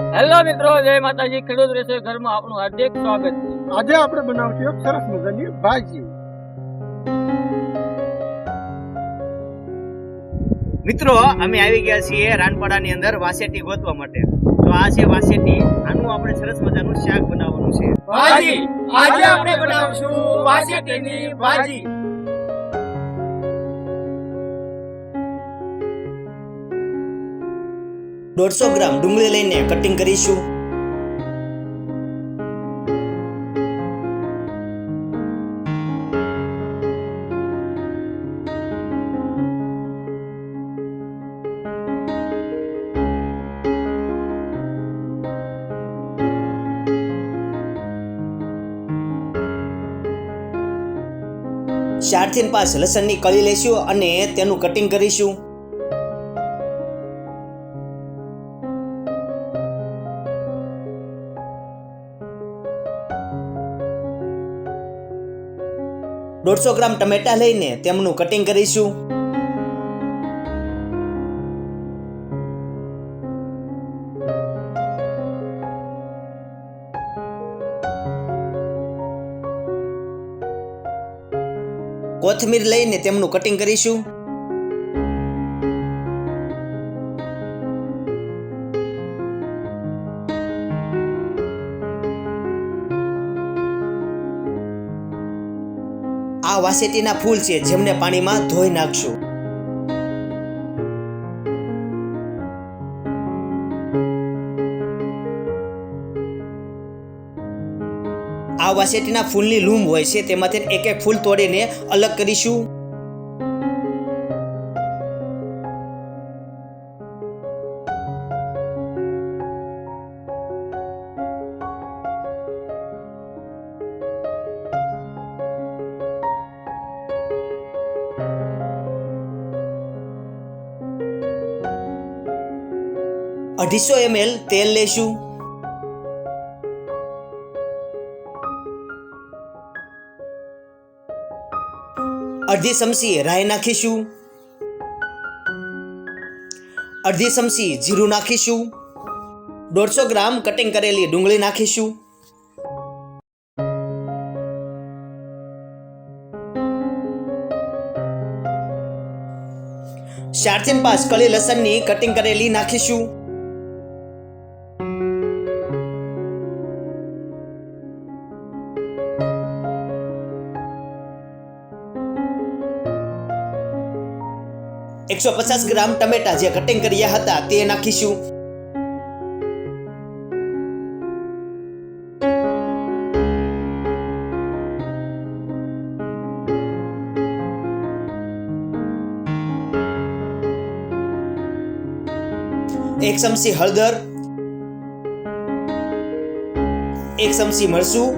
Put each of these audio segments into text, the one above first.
Hello મિત્રો જય માતાજી. ખેડૂત રસોઈ ઘરમાં આપનું હાર્દિક સ્વાગત છે. આજે આપણે બનાવશું એક સરસ મજાની ભાજી. મિત્રો અમે આવી ગયા છીએ રાનપાડાની અંદર વાસેટી ગોતવા માટે. તો આ છે વાસેટી. આનું આપણે સરસ મજાનું શાક બનાવવાનું છે. ભાજી. આજે આપણે બનાવશું વાસેટીની ભાજી. દોઢસો ગ્રામ ડુંગળી લઈને કટિંગ કરીશું. ચારથી પાંચ લસણની કળી લઈશું અને તેનું કટિંગ કરીશું. દોઢસો ગ્રામ ટમેટા લઈને તેમનું કટિંગ કરીશું. કોથમીર લઈને તેમનું કટિંગ કરીશું. આ વાસેટીના ફૂલ છે, જેમને પાણીમાં ધોઈ નાખશું. આ વાસેટીના ફૂલની લૂમ હોય છે, તેમાંથી એક એક ફૂલ તોડીને અલગ કરીશું. અઢીસો એમએલ તેલ લેશું. અડધી ચમચી રાઈ નાખીશું. અડધી ચમચી જીરું નાખીશું. દોઢસો ગ્રામ કટિંગ કરેલી ડુંગળી નાખીશું. ચારથી પાંચ કળી લસણની કટિંગ કરેલી નાખીશું. એકસો પચાસ ગ્રામ ટમેટા જે કટિંગ કર્યા હતા તે નાખીશું. એક ચમચી હળદર, એક ચમચી મરચું,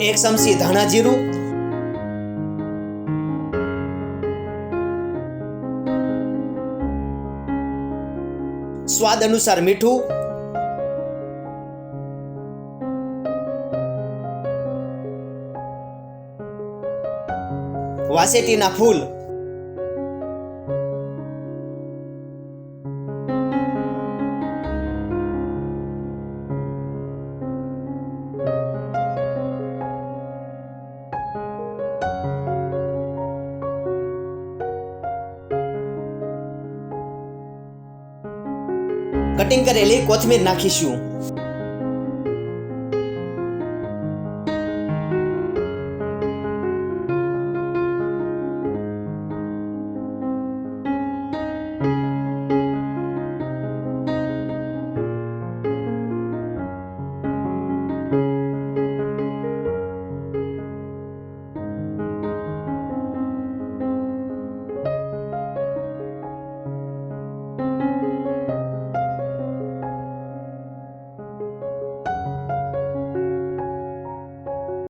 એક ચમચી ધાણા જીરું સ્વાદ અનુસાર મીઠું. વાસેટીના ફૂલ. કટિંગ કરેલી કોથમીર નાખીશું.